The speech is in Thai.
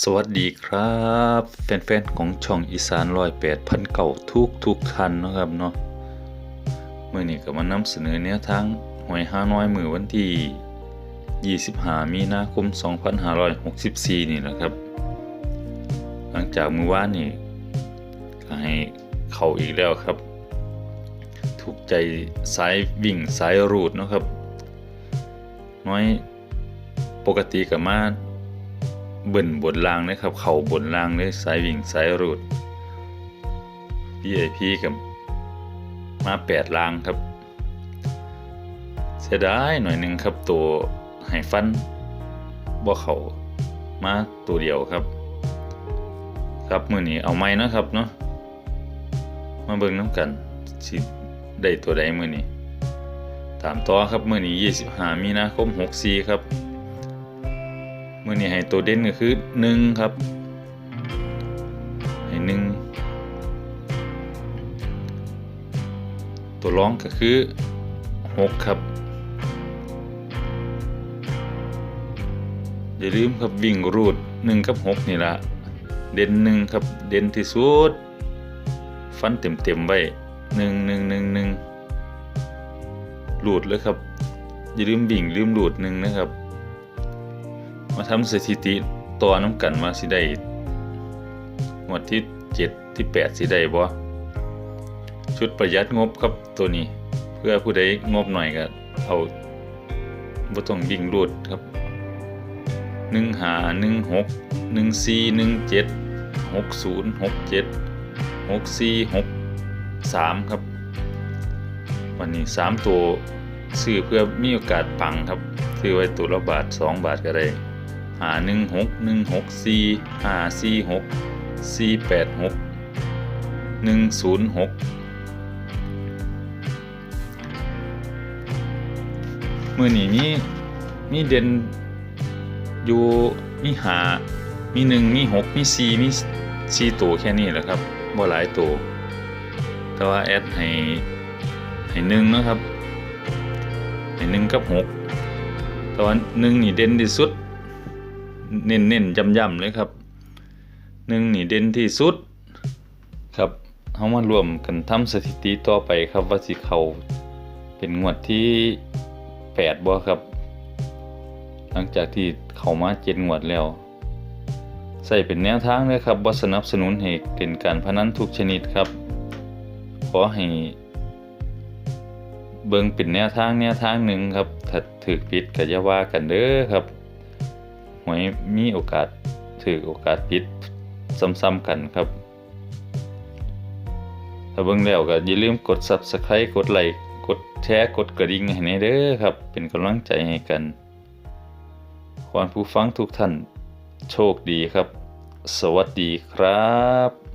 สวัสดีครับ แฟนๆของช่องอีสานร้อยแปดพันเก่าทุกทุกๆท่านนะครับเนาะเมื่อนี้ก็มานำเสนอแนวทางหวยห้าน้อยมือวันที่ 25 มีนาคม 2564 นี่แหละครับ หลังจากมือว่านนี่ก็ให้เขาอีกแล้วครับ ถูกใจสายวิ่งสายรูดนะครับ น้อยปกติกับมา เบิ่นบนล่างเลยครับ เข่าบนล่างเลยสายวิ่งสายรูด VIP กับมาแปดล่างครับ เสียดายหน่อยหนึ่งครับตัวไห้ฟันบ่เขามาตัวเดียวครับ ครับมือนี้เอาไม้นาะครับเนาะมาเบิ่งน้ำกันสิได้ตัวใดมือนี้ ตามต่อครับมือนี้ 25 มีนาคม 64 ครับ นี้ให้ตัวเด่นก็คือ1ครับให้1ตัวร้องก็คือ6ครับ อย่าลืมครับวิ่งรูด1กับ6นี่ละเด่น1ครับเด่นที่สุดฟันเต็มๆไว้1 1 1 1รูดเลยครับ อย่าลืมบิ่งลืมรูดหนึ่งนะครับ มาทำสถิติต่อน้ำกันว่าสิได้งวดที่เจ็ดที่แปดสิได้บ่ชุดประหยัดงบครับตัวนี้ เพื่อผู้ใดงบหน่อยก็เอาบ่ต้องวิ่งรูดครับหนึ่งหาหนึ่งหกหนึ่งสี่หนึ่งเจ็ดหกศูนย์หกเจ็ดหกสี่หกสามครับ วันนี้สามตัวซื้อเพื่อมีโอกาสปังครับซื้อไว้ตัวละบาทสองบาทก็ได้ หาหนึ่งหกหนึ่งหกสี่หาสี่หกสี่แปดหกหนึ่งศูนย์หกมือหนี้มีมีเด่นอยู่มีหามีหนึ่งมีหกมีสี่มีสี่ตัวแค่นี้แหละครับบ่หลายตัวแต่ว่าแอดให้ให้หนึ่งนะครับให้หนึ่งกับหกแต่วันหนึ่งนี่เด่นที่สุด เน้นๆย่ำๆเลยครับหนึ่งนี่เด่นที่สุดครับเขามารวมกันทำสถิติต่อไปครับว่าสิเขาเป็นงวดที่แปดบ่ครับ หลังจากที่เขามาเจ็ดงวดแล้ว ใส่เป็นแนวทางเลยครับว่าสนับสนุนให้เล่นการพนันทุกชนิดครับ ขอให้เบิ่งเป็นแนวทางแนวทางหนึ่งครับ ถ้าถือผิดก็อย่าว่ากันเด้อครับ หวยมีโอกาสถือโอกาสผิดซ้ำๆกันครับ ถ้าเบิ่งแล้วก็อย่าลืมกด Subscribe กดไลค์กดแชร์กดกระดิ่งให้ในเด้อครับ เป็นกำลังใจให้กันขอให้ผู้ฟังทุกท่านโชคดีครับ สวัสดีครับ